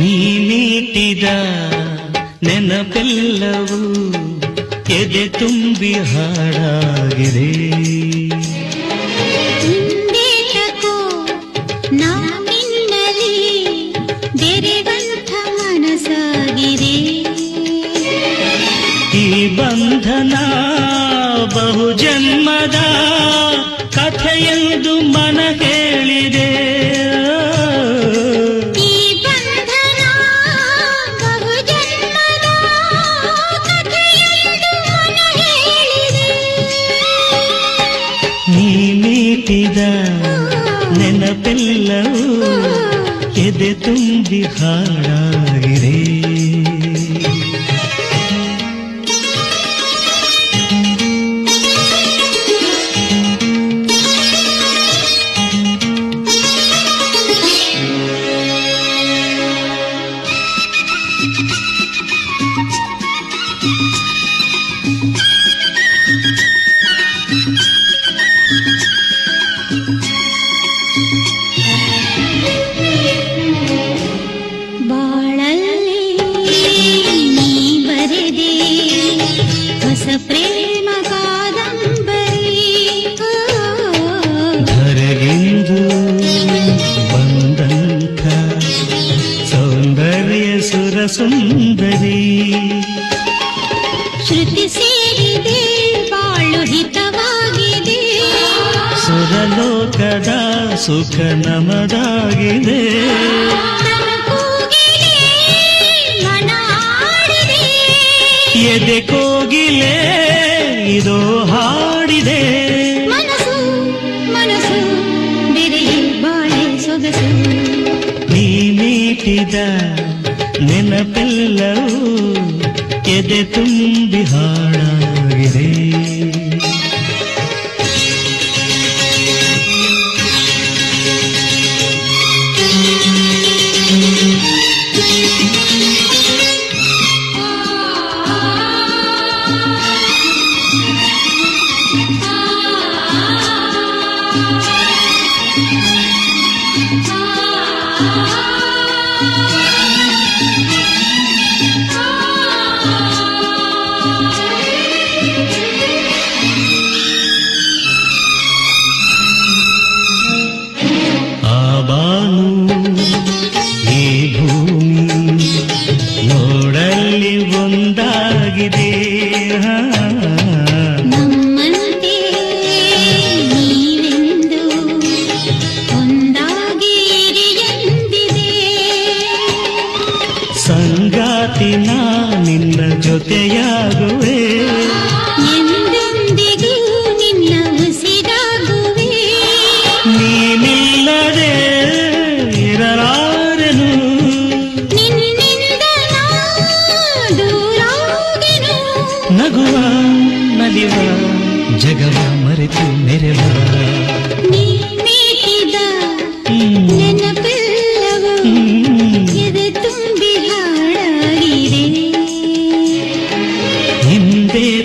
ಮೀಟಿದ ನೆನಪೆಲ್ಲವೂ ಎದೆ ತುಂಬಿ ಹಾಡಾಗಿದೆ. ಈ ಬಂಧನ ಬಹು ನೀ ಮೀಟಿದ ನೆನಪೆಲ್ಲವೂ ಎದೆ ತುಂಬಿ ಹಾಡಾಗಿದೆ. ಹೊಸ ಪ್ರೇಮ ಕಾದಂಬರಿ ಧರೆಗೆಂದು ಬಂದಂಥ ಸೌಂದರ್ಯ ಸುರ ಸೇರಿದೆ ಬಾಳು ಹಿತವಾಗಿದೆ. ಸುರಲೋಕದ ಸುಖ ನಮದಾಗಿದೆ. ಎದೆ ಇದೋ ಹಾಡಿದೆ. ಮನಸ್ಸು ಮನಸ್ಸು ಬೆರೆಯ ಬಾಳೆ ಸೊಗಸು. ನೀ ಮೀಟಿದ ನೆನಪೆಲ್ಲವೂ ಎದೆ ತುಂಬಿ ಹಾಡಾಗಿದೆ 啊 ಸಂಗಾತಿ ನಾ ನಿನ್ನ ಜೊತೆಯಾಗುವೆ. ಎಂದೆಂದಿಗೂ ನಿನ್ನ ಉಸಿರಾಗುವೆ ನೀನಿಲ್ಲದೆ ಇರಲಾರೆನು. ನಿನ್ನಿಂದ ದೂರಾಗೆನು ನಗುವ ನಲಿವ ಜಗವ ಮರೆತು ಮೆರೆವ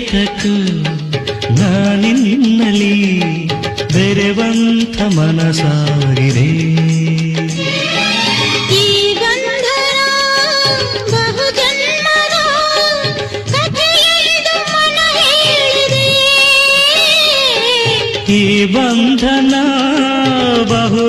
ಹಿಂದೆ ತಕು ನಾನಿನ್ನಲಿ ಬೆರೆವಂಥ ಮನಸಾಗಿದೆ ಈ ಬಂಧನ ಬಹು